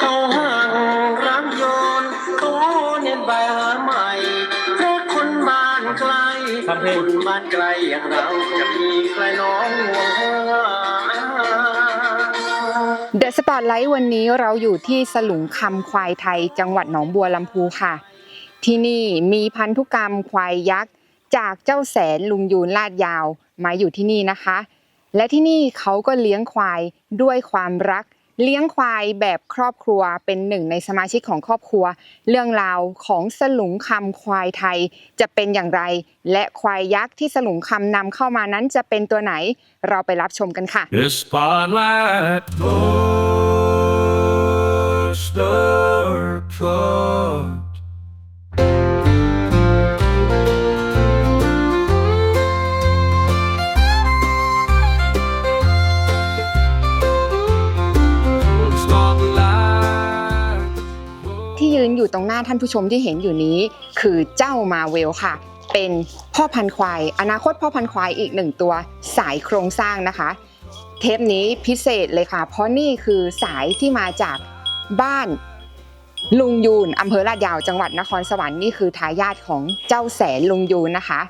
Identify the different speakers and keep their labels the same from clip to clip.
Speaker 1: เขาห่างรักโยนเขาเน้นไปหาใหม่เพราะคนบ้านไกล
Speaker 2: ฟังเพลง
Speaker 1: คนบ้านไกลอย่างเราจะมีใครน้องห่วงหา
Speaker 3: เดอะสปอตไลท์วันนี้เราอยู่ที่สลุงคำควายไทย จังหวัดหนองบัวลำพูค่ะ ที่นี่มีพันธุกรรมควายยักษ์ จากเจ้าแสนลุงยูนลาดยาวมาอยู่ที่นี่นะคะ และที่นี่เขาก็เลี้ยงควายด้วยความรัก เลี้ยงควายแบบครอบครัวเป็นหนึ่งในสมาชิกของครอบครัว เรื่องราวของสลุงคำควายไทยจะเป็นอย่างไร และควายยักษ์ที่สลุงคำนำเข้ามานั้นจะเป็นตัวไหนเราไปรับชมกันค่ะ
Speaker 2: The spotlight goes the
Speaker 3: อยู่ตรงหน้าท่านผู้ชมที่เห็นอยู่นี้ คือเจ้ามาเวลค่ะ เป็นพ่อพันธุ์ควาย อนาคตพ่อพันธุ์ควายอีกหนึ่งตัวสายโครงสร้างนะคะ เทปนี้พิเศษเลยค่ะ เพราะนี่คือสายที่มาจากบ้านลุงยูนอำเภอลาดยาวจังหวัดนครสวรรค์นี่คือทายาทของเจ้าแสนลุงยูนนะคะ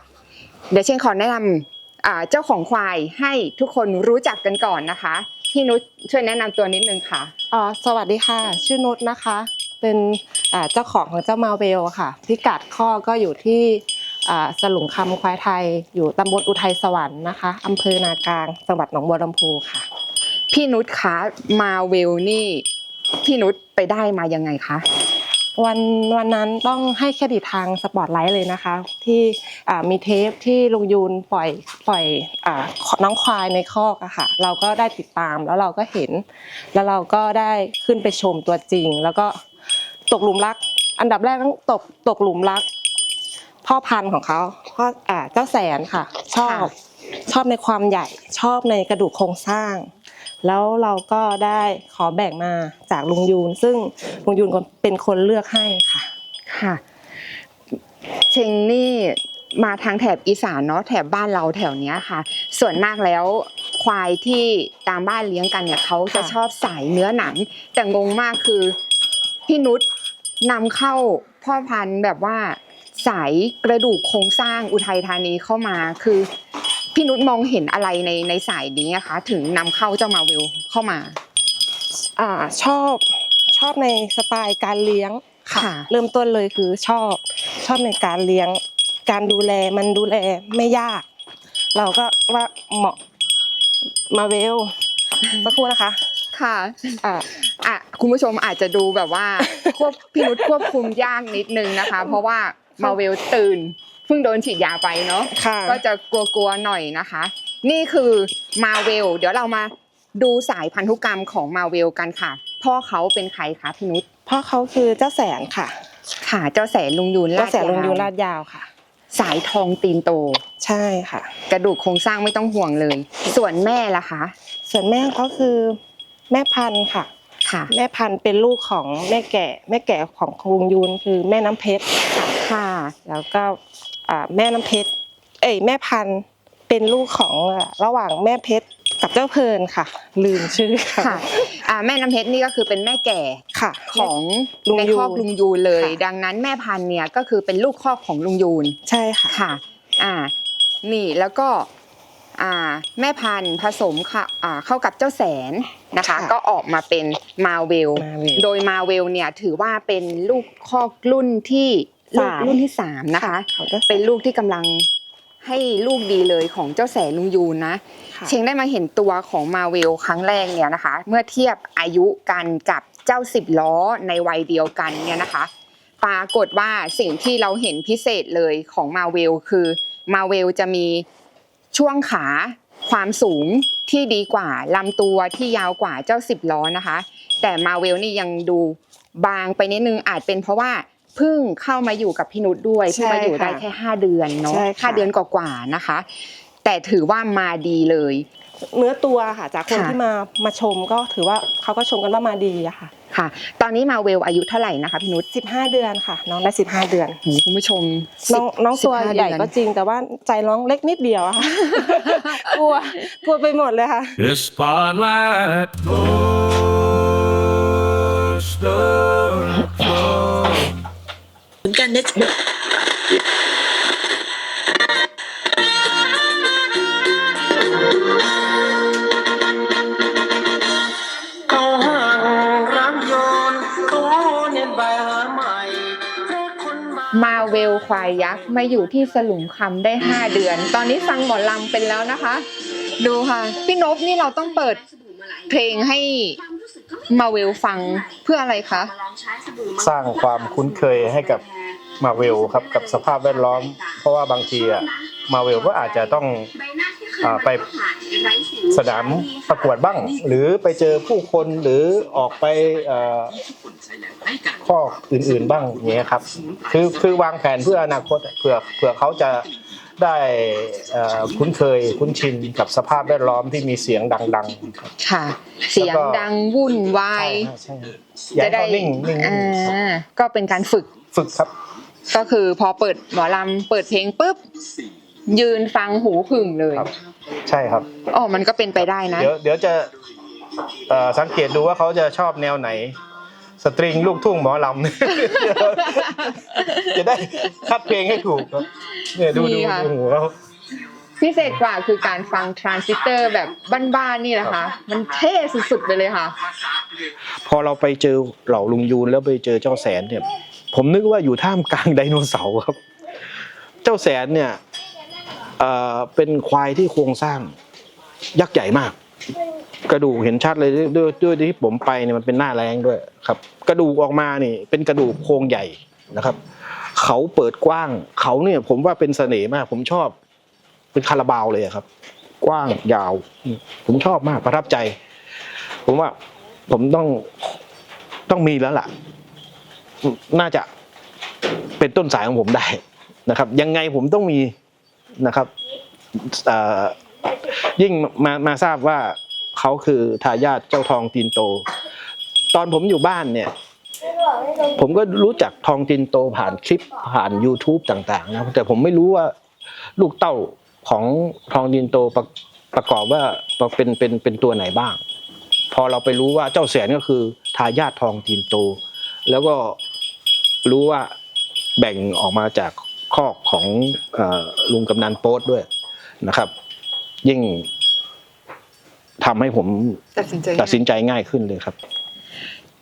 Speaker 3: เดี๋ยวเชนขอแนะนำเจ้าของควายให้ทุกคนรู้จักกันก่อนนะคะพี่นุชช่วยแนะนำตัวนิดนึงค่ะ
Speaker 4: อ๋อสวัสดีค่ะ ชื่อนุชนะคะ เป็นอ่าเจ้าของของเจ้ามาเวลค่ะ พิกัดข้อก็อยู่ที่อ่าสลุงคำควายไทย อยู่ตำบลอุทัยสวรรค์นะคะอำเภอนากลางจังหวัดหนองบัวลำพูค่ะ
Speaker 3: พี่นุชคะมาเวลนี่พี่นุชไปได้มายังไงคะ
Speaker 4: วันวันนั้นต้องให้เครดิตทางสปอตไลท์เลยนะคะ ที่อ่ามีเทปที่ลุงยูนปล่อยปล่อยอ่าน้องควายในคอกอะค่ะ เราก็ได้ติดตามแล้วเราก็เห็น แล้วเราก็ได้ขึ้นไปชมตัวจริง แล้วก็ ตกหลุมรัก อันดับแรกต้องตกตกหลุมรัก พ่อพันธุ์ของเขาพ่ออ่าเจ้าแสนค่ะ ชอบ
Speaker 3: ค่ะ
Speaker 4: ชอบในความใหญ่ชอบในกระดูกโครงสร้าง แล้วเราก็ได้ขอแบ่งมาจากลุงยูน ซึ่งลุงยูนเป็นคนเลือกให้ค่ะ
Speaker 3: ค่ะเชงนี่มาทางแถบอีสานเนาะแถบบ้านเราแถวเนี้ยค่ะ ส่วนมากแล้วควายที่ตามบ้านเลี้ยงกันเนี่ยเขาจะ
Speaker 4: ค่ะ
Speaker 3: ชอบสายเนื้อหนัง แต่งงมากคือ พี่นุชนำเข้าพ่อพันธุ์แบบว่าสายกระดูกโครงสร้างอุทัยธานีเข้ามาคือพี่นุชมองเห็นอะไรในในสายนี้นะคะ ถึงนำเข้าเจ้ามาเวลเข้ามา
Speaker 4: อ่าชอบชอบในสไตล์การเลี้ยง
Speaker 3: ค่ะ
Speaker 4: เริ่มต้นเลยคือชอบชอบในการเลี้ยง การดูแลมันดูแลไม่ยาก เราก็ว่าเหมาะมาเวลสักครู่นะคะ
Speaker 3: ค่ะ
Speaker 4: อ่า
Speaker 3: อะ คุณผู้ชมอาจจะดูแบบว่าควบพี่นุชควบคุมยากนิดนึงนะคะ เพราะว่ามาเวลตื่นเพิ่งโดนฉีดยาไปเนาะ
Speaker 4: ค่ะ
Speaker 3: ก็จะกลัวๆหน่อยนะคะ นี่คือมาเวลเดี๋ยวเรามาดูสายพันธุกรรมของมาเวลกันค่ะ พ่อเขาเป็นใครคะพี่นุช
Speaker 4: พ่อเขาคือเจ้าแสนค่ะ
Speaker 3: ค่ะเจ้าแสนลุงยูน
Speaker 4: เจ้า
Speaker 3: ลาด
Speaker 4: แสนลุงยู
Speaker 3: ว
Speaker 4: ลาดยาวค่ะ
Speaker 3: สายทองตีนโต
Speaker 4: ใช่ค่ะ
Speaker 3: กระดูกโครงสร้างไม่ต้องห่วงเลย ส่วนแม่ล่ะคะ
Speaker 4: ส่วนแม่เขาคือแม่พันธุ์ค่ะ
Speaker 3: ค่ะ
Speaker 4: แม่พันธุ์เป็นลูกของแม่แก่แม่แก่ของลุงยูนคือแม่น้ำเพชร
Speaker 3: ค่ะ
Speaker 4: แล้วก็อ่าแม่น้ำเพชรเอ้ยแม่พันธุ์เป็นลูกของอ่าระหว่างแม่เพชรกับเจ้าเพลินค่ะ ลืมชื่อค่ะ
Speaker 3: ค่ะอ่าแม่น้ำเพชรนี่ก็คือเป็นแม่แก่
Speaker 4: ค่ะ
Speaker 3: ของ
Speaker 4: ลุง
Speaker 3: ใน
Speaker 4: ยูน
Speaker 3: ครอบลุงยูนเลย
Speaker 4: ค่ะ
Speaker 3: ดังนั้นแม่พันธุ์เนี่ยก็คือเป็นลูกครอบของลุงยูน
Speaker 4: ใช่ค่ะ
Speaker 3: ค่ะ อ่า นี่แล้วก็ อ่าแม่พันธุ์ผสมค่ะอ่าเข้ากับเจ้าแสนนะคะ
Speaker 4: ค่ะ
Speaker 3: ก็ออกมาเป็นมาเวล
Speaker 4: มาเวล
Speaker 3: โดยมาเวลเนี่ยถือว่าเป็นลูกคอกรุ่นที่ลูก
Speaker 4: สาม
Speaker 3: รุ่นที่สามนะคะ
Speaker 4: ของเจ้าแส
Speaker 3: เป็นลูกที่กำลังให้ลูกดีเลยของเจ้าแสนลุงยูนนะ
Speaker 4: ค่ะ
Speaker 3: เชงได้มาเห็นตัวของมาเวลครั้งแรกเนี่ยนะคะ เมื่อเทียบอายุกันกับเจ้าสิบล้อในวัยเดียวกันเนี่ยนะคะ ปรากฏว่าสิ่งที่เราเห็นพิเศษเลยของมาเวลคือมาเวลจะมี ช่วงขาความสูงที่ดีกว่าลำตัวที่ยาวกว่าเจ้าสิบล้อนะคะ แต่มาเวลนี่ยังดูบางไปนิดนึงอาจเป็นเพราะว่าเพิ่งเข้ามาอยู่กับพี่นุชด้วยเพิ่งมาอยู่ได้แค่ห้าเดือนเนาะ
Speaker 4: ใช่ค่ะ
Speaker 3: ห้าเดือนกว่าๆนะคะ แต่ถือว่ามาดีเลย
Speaker 4: เนื้อตัวค่ะจากคน
Speaker 3: ค่ะ
Speaker 4: ที่มามาชมก็ถือว่าเขาก็ชมกันว่ามาดีอะค่ะ
Speaker 3: ค่ะ ตอนนี้มาเวลอายุเท่าไหร่นะคะพี่นุช
Speaker 4: 15 เดือนค่ะ น้องได้ 15 เดือน
Speaker 3: โหคุณผู้ชม
Speaker 4: น้องน้องตัว
Speaker 3: 15
Speaker 4: ใหญ่
Speaker 3: เดือน
Speaker 4: ก็จริง แต่ว่าใจน้องเล็กนิดเดียวอะค่ะ กลัวกลัวไปหมดเลยค่ะ
Speaker 2: The spotlight goes the floor.
Speaker 5: เหมือนกันนะ
Speaker 1: ค
Speaker 3: วายยักษ์มาอยู่ที่สลุงคำได้ 5 เดือน ตอนนี้ฟังหมอลำเป็นแล้วนะคะ ดูค่ะ พี่นบนี่เราต้องเปิดเพลงให้มาเวลฟังเพื่ออะไรคะ
Speaker 6: สร้างความคุ้นเคยให้กับมาเวลครับกับสภาพแวดล้อม เพราะว่าบางทีอะมาเวลก็อาจจะต้อง ไปสนามประกวดบ้าง หรือไปเจอผู้คนหรือออกไปเอ่อข้ออื่นๆบ้างอย่างเงี้ยครับ คือคือวางแผนเพื่ออนาคตอะเผื่อเผื่อเขาจะได้เอ่อคุ้นเคยคุ้นชินกับสภาพแวดล้อมที่มีเสียงดังๆครับ
Speaker 3: ค่ะ เสียงดังวุ่นวาย
Speaker 6: ใช่ครับใช่อย่าให้เขานิ่งนิ่ง
Speaker 3: อ่
Speaker 6: นิ่งครับา
Speaker 3: ก็เป็นการฝึก
Speaker 6: ฝึกครับ
Speaker 3: ก็คือพอเปิดหมอลำเปิดเพลงปุ๊บ ยืนฟังหูผึ่งเลย
Speaker 6: ครับ ใช่ครับ
Speaker 3: อ๋อมันก็เป็นไปได้นะ
Speaker 6: เดี๋ยวเดี๋ยวจะเอ่อสังเกตดูว่าเขาจะชอบแนวไหน สตริงลูกทุ่งหมอลำจะได้คัดเพลงให้ถูกครับเนี่ยดู
Speaker 3: ดี
Speaker 6: ดู
Speaker 3: ค่ะ
Speaker 6: ดูหูเขา
Speaker 3: พิเศษกว่าคือการฟังทรานซิสเตอร์แบบบ้านๆนี่นะคะ มันเท่สุดๆไปเลยค่ะ
Speaker 6: พอเราไปเจอเหล่าลุงยูนแล้วไปเจอเจ้าแสนเนี่ย ผมนึกว่าอยู่ท่ามกลางไดโนเสาร์ครับ เจ้าแสนเนี่ย เป็นควายที่โครงสร้างยักษ์ใหญ่มาก กระดูกเห็นชัดเลยด้วยด้วยที่ผมไปเนี่ยมันเป็นหน้าแรงด้วยครับ กระดูกออกมานี่ เป็นกระดูกโครงใหญ่นะครับ เขาเปิดกว้าง เขาเนี่ย ผมว่าเป็นเสน่ห์มาก ผมชอบ เป็นคาราบาวเลยครับ กว้างยาว ผมชอบมากประทับใจ ผมว่า ผมต้องต้องมีแล้วล่ะ น่าจะเป็นต้นสายของผมได้นะครับ ยังไงผมต้องมี นะครับยิ่งมามาทราบว่าเขาคือทายาทเจ้าทองตีนโต ตอนผมอยู่บ้านเนี่ย ผมก็รู้จักทองตีนโตผ่านคลิปผ่าน YouTube ต่าง ๆ นะแต่ผมไม่รู้ว่าลูกเต้าของทองตีนโตประประกอบว่าเป็นเป็นเป็นตัวไหนบ้าง พอเราไปรู้ว่าเจ้าแสนก็คือทายาททองตีนโต แล้วก็รู้ว่าแบ่งออกมาจาก คอกของเอ่อลุงกำนันโป๊ตด้วยนะครับ ยิ่งทำให้ผม
Speaker 3: ตัดสินใจ
Speaker 6: ตัดสินใจง่ายขึ้นเลยครับ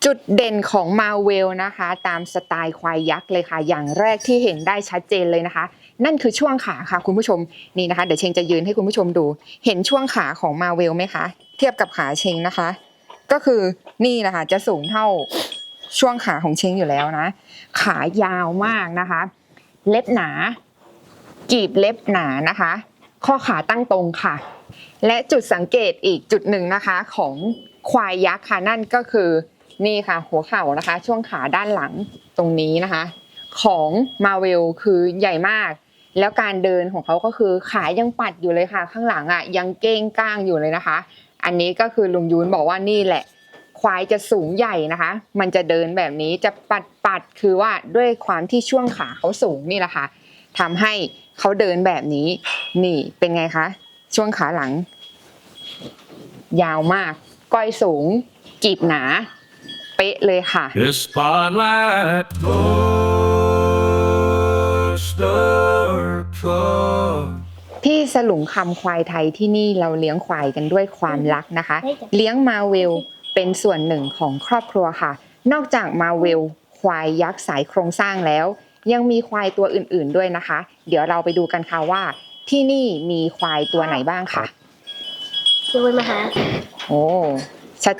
Speaker 3: จุดเด่นของมาเวลนะคะ ตามสไตล์ควายยักษ์เลยค่ะ อย่างแรกที่เห็นได้ชัดเจนเลยนะคะ นั่นคือช่วงขาค่ะ คุณผู้ชมนี่นะคะ เดี๋ยวเชงจะยืนให้คุณผู้ชมดู เห็นช่วงขาของมาเวลไหมคะ เทียบกับขาเชงนะคะ ก็คือนี่แหละค่ะจะสูงเท่าช่วงขาของเชงอยู่แล้วนะ ขายาวมากนะคะ เล็บหนา กีบเล็บหนานะคะ ข้อขาตั้งตรงค่ะ และจุดสังเกตอีกจุดหนึ่งนะคะของควายยักษ์ค่ะนั่นก็คือนี่ค่ะ หัวเข่านะคะ ช่วงขาด้านหลังตรงนี้นะคะ ของมาเวลคือใหญ่มาก แล้วการเดินของเขาก็คือขายังปัดอยู่เลยค่ะ ข้างหลังอะยังเก้งก้างอยู่เลยนะคะ อันนี้ก็คือลุงยูนบอกว่านี่แหละ ควายจะสูงใหญ่นะคะ มันจะเดินแบบนี้จะปัดปัดคือว่าด้วยความที่ช่วงขาเขาสูงนี่แหละค่ะทำให้เขาเดินแบบนี้ นี่เป็นไงคะช่วงขาหลัง ยาวมาก ก้อยสูง กีบหนา เป๊ะเลยค่ะ
Speaker 2: The spotlight goes the floor.
Speaker 3: ที่สลุงคำควายไทยที่นี่เราเลี้ยงควายกันด้วยความรักนะคะ เลี้ยงมาเวล เป็นส่วนหนึ่งของครอบครัวค่ะ นอกจากมาเวลควายยักษ์สายโครงสร้างแล้ว ยังมีควายตัวอื่นๆด้วยนะคะ เดี๋ยวเราไปดูกันค่ะว่า ที่นี่มีควายตัวไหนบ้างค่ะ
Speaker 5: ดูไว้มาฮะ
Speaker 3: โอ้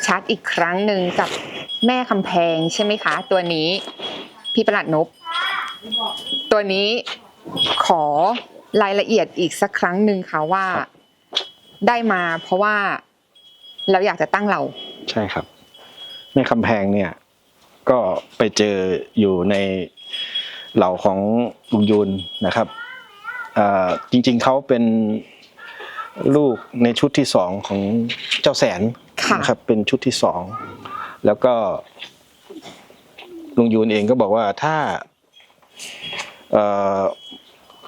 Speaker 3: ชัดๆอีกครั้งหนึ่งกับแม่คำแพงใช่ไหมคะ ตัวนี้พี่ประหลัดนบตัวนี้ขอรายละเอียดอีกสักครั้งหนึ่งค่ะว่า
Speaker 6: ครับ
Speaker 3: ได้มาเพราะว่าเราอยากจะตั้งเรา
Speaker 6: ใช่ครับแม่คำแพงเนี่ย ก็ไปเจออยู่ในเหล่าของลุงยูนนะครับอ่าจริงๆเขาเป็นลูกในชุดที่สองของเจ้าแสน
Speaker 3: ค่ะ
Speaker 6: นะครับ เป็นชุดที่สองแล้วก็ลุงยูนเองก็บอกว่าถ้าเอ่อ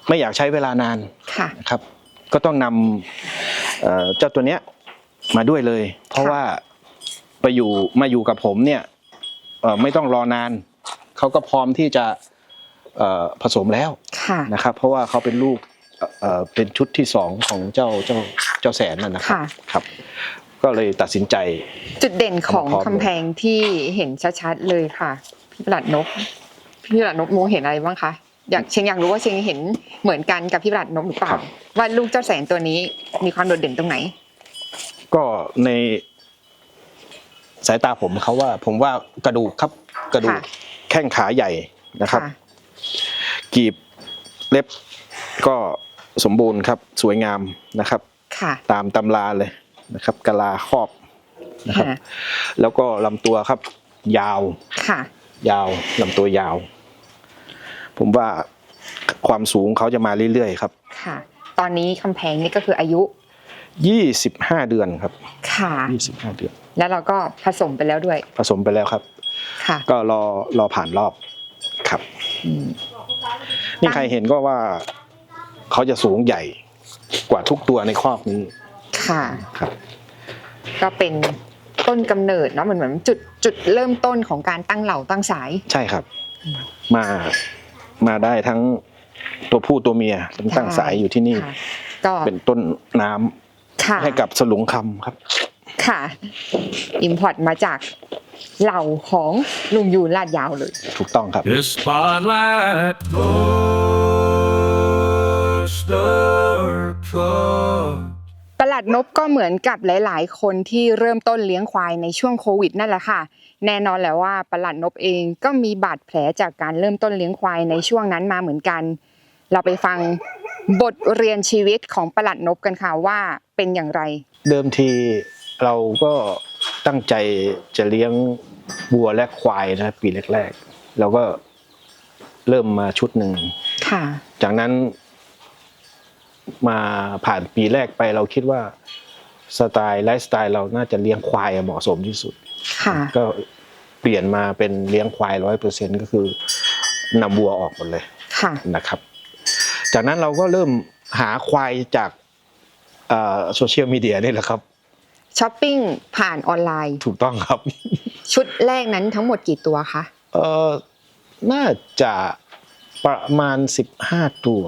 Speaker 6: ไม่อยากใช้เวลานาน
Speaker 3: ค่ะ
Speaker 6: นะครับ ก็ต้องนำเอ่อเจ้าตัวเนี้ยมาด้วยเลย เพราะ
Speaker 3: ค่ะ
Speaker 6: ว่า ไปอยู่มาอยู่กับผมเนี่ยเอ่อไม่ต้องรอนานเขาก็พร้อมที่จะเอ่อผสมแล้ว
Speaker 3: ค่ะ
Speaker 6: นะครับ เพราะว่าเขาเป็นลูกเอ่อเอ่อเป็นชุดที่สองของเจ้าเจ้าเจ้าแสนนั่นนะครับ
Speaker 3: ค่ะ
Speaker 6: ครับ ก็เลยตัดสินใจ
Speaker 3: จุดเด่นของ
Speaker 6: พร้อมๆ
Speaker 3: กำแพงที่เห็นชัดๆเลยค่ะพี่ประหลัดนกพี่ประหลัดนกมองเห็นอะไรบ้างคะอยากเชงอยากรู้ว่าเชงเห็นเหมือนกันกับพี่ประหลัดนกหรือเปล่าว่าลูกเจ้าแสนตัวนี้มีความโดดเด่นตรงไหน
Speaker 6: ก็ใน สายตาผมเขาว่า ผมว่ากระดูกครับกระดูก
Speaker 3: ค่ะ
Speaker 6: แข้งขาใหญ่นะครับ
Speaker 3: ค่ะ
Speaker 6: กีบเล็บก็สมบูรณ์ครับ สวยงามนะครับ
Speaker 3: ค่ะ
Speaker 6: ตามตำราเลยนะครับกะลาครอบนะครับ
Speaker 3: ค่ะ
Speaker 6: แล้วก็ลำตัวครับ ยาว
Speaker 3: ค่ะ
Speaker 6: ยาวลำตัวยาว ผมว่าความสูงเขาจะมาเรื่อยๆครับ
Speaker 3: ค่ะ ตอนนี้กำแพงนี่ก็คืออายุ
Speaker 6: 25 เดือนครับ
Speaker 3: ค่ะ
Speaker 6: 25 เดือน
Speaker 3: แล้วเราก็ผสมไปแล้วด้วย
Speaker 6: ผสมไปแล้วครับ
Speaker 3: ค่ะ
Speaker 6: ก็รอรอผ่านรอบครับ
Speaker 3: อืม
Speaker 6: นี่ใครเห็นก็ว่าเขาจะสูงใหญ่กว่าทุกตัวในคอกนี้
Speaker 3: ค่ะ
Speaker 6: ครับ
Speaker 3: ก็เป็นต้นกำเนิดเนาะเหมือนเหมือนจุดจุดเริ่มต้นของการตั้งเหล่าตั้งสาย
Speaker 6: ใช่ครับมามาได้ทั้งตัวผู้ตัวเมียตั้งสายอยู่ที่นี่
Speaker 3: ค่ะก็
Speaker 6: เป็นต้นน้ำ
Speaker 3: ค่ะ
Speaker 6: ให้กับสลุงคำครับ
Speaker 3: ค่ะอิมพอร์ตมาจากเหล่าของลุงยูนลาดยาวเลย
Speaker 6: ถูกต้องครับ
Speaker 2: The spotlight goes dark.
Speaker 3: ประหลัดนบก็เหมือนกับหลาย ๆ คนที่เริ่มต้นเลี้ยงควายในช่วงโควิดนั่นแหละค่ะ แน่นอนแหละว่าประหลัดนบเองก็มีบาดแผลจากการเริ่มต้นเลี้ยงควายในช่วงนั้นมาเหมือนกัน เราไปฟัง บทเรียนชีวิตของประหลัดนบกันค่ะว่าเป็นอย่างไร
Speaker 6: เดิมทีเราก็ตั้งใจจะเลี้ยงวัวและควายนะครับปีแรกๆเราก็เริ่มมาชุดหนึ่ง
Speaker 3: ค่ะ
Speaker 6: จากนั้น มาผ่านปีแรกไปเราคิดว่าสไตล์ไลฟ์สไตล์เราน่าจะเลี้ยงควายเหมาะสมที่สุด
Speaker 3: ค่ะ
Speaker 6: ก็เปลี่ยนมาเป็นเลี้ยงควายร้อยเปอร์เซ็นก็คือนำวัวออกหมดเลย
Speaker 3: ค่ะ
Speaker 6: นะครับ จากนั้นเราก็เริ่มหาควายจากโซเชียลมีเดียนี่แหละครับ
Speaker 3: ช้อปปิ้งผ่านออนไลน์
Speaker 6: ถูกต้องครับ
Speaker 3: ชุดแรกนั้นทั้งหมดกี่ตัวคะ
Speaker 6: เออน่าจะประมาณ 15 ตัว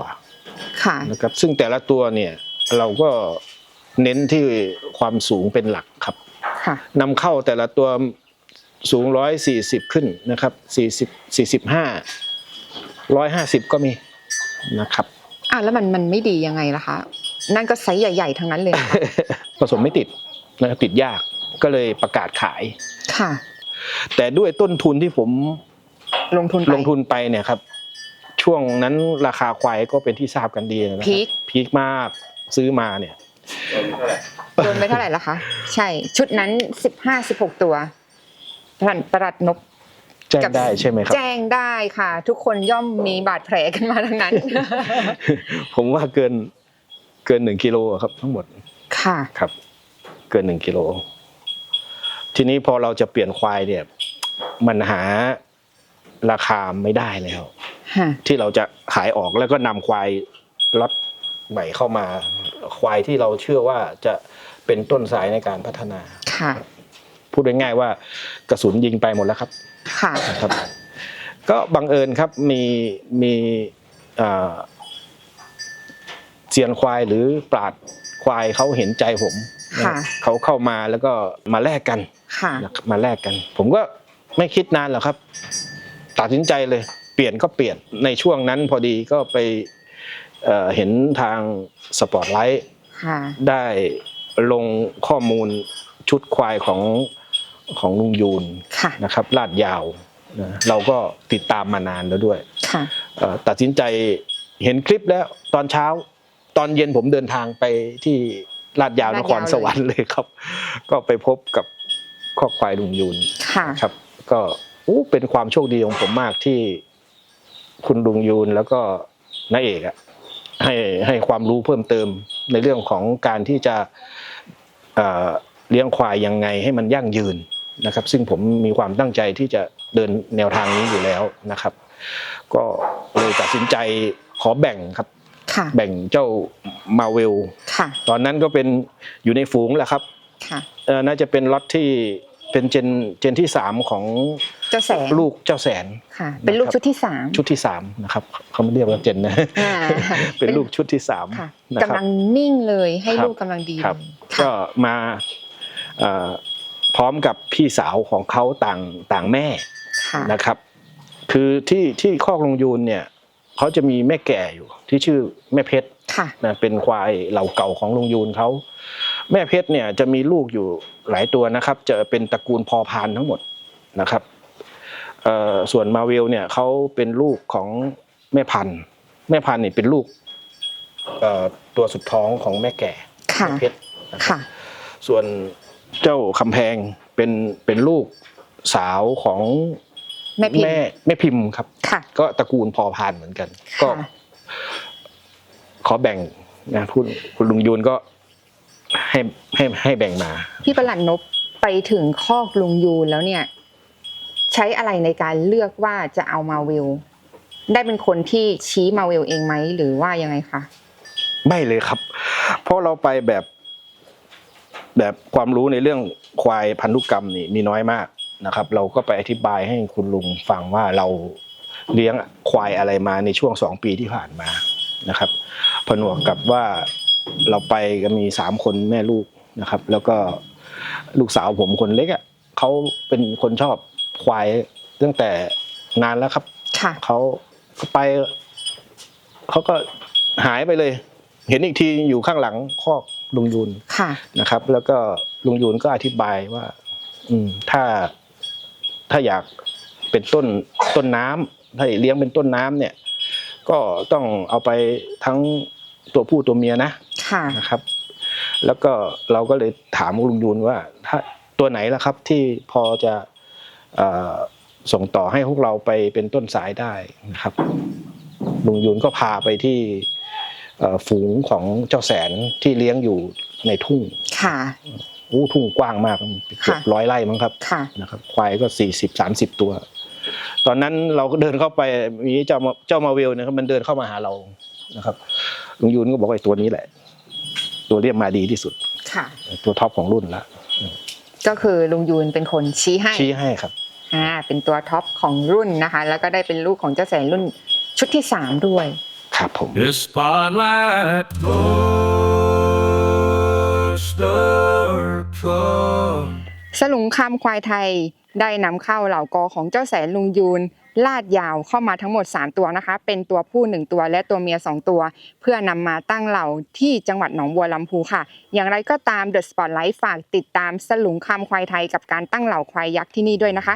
Speaker 3: ค่ะ
Speaker 6: นะครับซึ่งแต่ละตัวเนี่ยเราก็เน้นที่ความสูงเป็นหลักครับ
Speaker 3: ค่ะ
Speaker 6: นำเข้าแต่ละตัวสูง 140 ขึ้นนะครับ 40 45 150 ก็มี นะครับ
Speaker 3: อะแล้วมันมันไม่ดียังไงล่ะคะ นั่นก็ไซส์ใหญ่ ๆทั้งนั้นเลยนะคะ
Speaker 6: ผสมไม่ติดนะครับติดยากก็เลยประกาศขาย
Speaker 3: ค่ะ
Speaker 6: แต่ด้วยต้นทุนที่ผม
Speaker 3: ลงทุนไป
Speaker 6: ลงทุนไปเนี่ยครับ ช่วงนั้นราคาควายก็เป็นที่ทราบกันดีนะครับ
Speaker 3: พีค
Speaker 6: พีคมากซื้อมาเนี่ย
Speaker 3: โดนไปเท่าไหร่ล่ะคะ ใช่ ชุดนั้นสิบห้าสิบหกตัวประหลัดประหลัดนก
Speaker 6: แจ้งได้ใช่ไหมครับ
Speaker 3: แจ้งได้ค่ะ ทุกคนย่อมมีบาดแผลกันมาทั้งนั้น
Speaker 6: ผมว่าเกินเกินหนึ่งกิโลอะครับ ทั้งหมด
Speaker 3: ค่ะ
Speaker 6: ครับ เกินหนึ่งกิโลทีนี้พอเราจะเปลี่ยนควายเนี่ย มันหาราคาไม่ได้แล้ว
Speaker 3: ค่ะ
Speaker 6: ที่เราจะขายออกแล้วก็นำควายล็อตใหม่เข้ามา ควายที่เราเชื่อว่าจะเป็นต้นสายในการพัฒนา
Speaker 3: ค่ะ
Speaker 6: พูดง่ายๆว่ากระสุนยิงไปหมดแล้วครับ
Speaker 3: ค่ะ
Speaker 6: นะครับ ก็บังเอิญครับมีมีเอ่อเซียนควายหรือปราดควายเขาเห็นใจผมนะ
Speaker 3: ค่ะ
Speaker 6: เขาเข้ามาแล้วก็มาแลกกัน
Speaker 3: ค่ะ
Speaker 6: นะครับมาแลกกัน ผมก็ไม่คิดนานหรอกครับ ตัดสินใจเลย เปลี่ยนก็เปลี่ยนในช่วงนั้นพอดีก็ไปเอ่อเห็นทางสปอร์ตไลท์
Speaker 3: ค่ะ
Speaker 6: ได้ลงข้อมูลชุดควายของ ของลุงยูน
Speaker 3: ค่ะ
Speaker 6: นะครับลาดยาวนะเราก็ติดตามมานานแล้วด้วย
Speaker 3: ค่ะ
Speaker 6: เอ่อตัดสินใจเห็นคลิปแล้วตอนเช้า ตอนเย็นผมเดินทางไปที่ลาดยาว
Speaker 3: ลาด
Speaker 6: น
Speaker 3: ยาว
Speaker 6: ครสวรรค์เลยครับ ก็ไปพบกับข้อควายลุงยูน
Speaker 3: ค่ะ
Speaker 6: ครับ ก็อู้เป็นความโชคดีของผมมากที่คุณลุงยูนแล้วก็น้าเอกอะให้ให้ความรู้เพิ่มเติมในเรื่องของการที่จะเอ่อเลี้ยงควายยังไงให้มันยั่งยืน นะครับซึ่งผมมีความตั้งใจที่จะเดินแนวทางนี้อยู่แล้วนะครับ ก็เลยตัดสินใจขอแบ่งครับ
Speaker 3: ค่ะ
Speaker 6: แบ่งเจ้ามาเวล
Speaker 3: ค่ะ
Speaker 6: ตอนนั้นก็เป็นอยู่ในฝูงแหละครับ
Speaker 3: ค่ะ
Speaker 6: เอ่อน่าจะเป็นล็อตที่เป็นเจนเจนที่สามของ
Speaker 3: เจ้าแสน
Speaker 6: ลูกเจ้าแสน
Speaker 3: ค่ะ เป็นลูกชุดที่สาม
Speaker 6: ชุดที่สามนะครับเขาไม่เรียกว่าเจนนะ
Speaker 3: อ่า
Speaker 6: เป็นลูกชุดที่สาม
Speaker 3: ค่ะ
Speaker 6: นะค
Speaker 3: กำ
Speaker 6: รับ
Speaker 3: ลังนิ่งเลยให้
Speaker 6: ครับ
Speaker 3: ลูกกำลังดี
Speaker 6: ครับ
Speaker 3: เลย
Speaker 6: ก็
Speaker 3: ค่ะ
Speaker 6: มาเอ่อ พร้อมกับพี่สาวของเขาต่างต่างแม่
Speaker 3: ค่ะ
Speaker 6: นะครับ คือที่ที่คอกลงยูนเนี่ยเขาจะมีแม่แก่อยู่ที่ชื่อแม่เพชร
Speaker 3: ค่ะ
Speaker 6: นะเป็นควายเหล่าเก่าของลุงยูนเขาแม่เพชรเนี่ยจะมีลูกอยู่หลายตัวนะครับ จะเป็นตระกูลพอพานทั้งหมดนะครับเอ่อส่วนมาเวลเนี่ยเขาเป็นลูกของแม่พันธุ์แม่พันธุ์นี่เป็นลูกเอ่อตัวสุดท้องของแม่แก่
Speaker 3: ค่ะ
Speaker 6: แม่เพชรนะครับ
Speaker 3: ค่ะ
Speaker 6: ส่วน เจ้าคำแพงเป็นเป็นลูกสาวของ
Speaker 3: แม่พิมพ์
Speaker 6: แม่แม่พิมพ์ครับ
Speaker 3: ค่ะ
Speaker 6: ก็ตระกูลพอพานเหมือนกัน ก็
Speaker 3: ค่ะ
Speaker 6: ขอแบ่งนะคุณคุณลุงยูนก็ให้ให้ให้แบ่งมา
Speaker 3: พี่ประหลัดนบไปถึงคอกลุงยูนแล้วเนี่ย ใช้อะไรในการเลือกว่าจะเอามาเวลได้เป็นคนที่ชี้มาเวลเองไหมหรือว่ายังไงคะ
Speaker 6: ไม่เลยครับ เพราะเราไปแบบ แบบความรู้ในเรื่องควายพันธุกรรมนี่มีน้อยมากนะครับ เราก็ไปอธิบายให้คุณลุงฟังว่าเราเลี้ยงควายอะไรมาในช่วงสองปีที่ผ่านมานะครับ ผนวกกับว่าเราไปก็มีสามคนแม่ลูกนะครับ แล้วก็ลูกสาวผมคนเล็กอะเขาเป็นคนชอบควายตั้งแต่นานแล้วครับ
Speaker 3: ค่ะ
Speaker 6: เขาเขาไปเขาก็หายไปเลย เห็นอีกทีอยู่ข้างหลังคอก ลุงยูน
Speaker 3: ค่ะ
Speaker 6: นะครับ แล้วก็ลุงยูนก็อธิบายว่า อืมถ้าถ้าอยากเป็นต้นต้นน้ำถ้าเลี้ยงเป็นต้นน้ำเนี่ย ก็ต้องเอาไปทั้งตัวผู้ตัวเมียนะ
Speaker 3: ค่ะ
Speaker 6: นะครับ แล้วก็เราก็เลยถามลุงยูนว่า ถ้าตัวไหนล่ะครับ ที่พอจะเอ่อส่งต่อให้พวกเราไปเป็นต้นสายได้นะครับลุงยูนก็พาไปที่เอ่อ ฝูงของเจ้าแสนที่เลี้ยงอยู่ในทุ่ง
Speaker 3: ค่ะ
Speaker 6: อู้ทุ่งกว้างมากเกือบ
Speaker 3: ค่ะ
Speaker 6: ร้อยไร่มั้งครับ
Speaker 3: ค่ะ
Speaker 6: นะครับ ควายก็สี่สิบสามสิบตัว ตอนนั้นเราก็เดินเข้าไปมีเจ้ามาเจ้ามาเวลเนะครับมันเดินเข้ามาหาเรานะครับลุงยูนก็บอกว่าไอ้ตัวนี้แหละ ตัวเรียกมาดีที่สุด
Speaker 3: ค่ะ
Speaker 6: ตัวท็อปของรุ่นละ
Speaker 3: ก็คือลุงยูนเป็นคนชี้ให้
Speaker 6: ชี้ให้ครับ
Speaker 3: อ่าเป็นตัวท็อปของรุ่นนะคะ แล้วก็ได้เป็นลูกของเจ้าแสนรุ่นชุดที่สามด้วย
Speaker 6: ครับผม
Speaker 2: The spotlight goes dark.
Speaker 3: สลุงคำควายไทยได้นำเข้าเหล่ากอของเจ้าแสนลุงยูนลาดยาวเข้ามาทั้งหมด 3 ตัวนะคะ เป็นตัวผู้ 1 ตัวและตัวเมีย 2 ตัว เพื่อนำมาตั้งเหล่าที่จังหวัดหนองบัวลำพูค่ะ อย่างไรก็ตาม The Spotlight ฝากติดตามสลุงคำควายไทยกับการตั้งเหล่าควายยักษ์ที่นี่ด้วยนะคะ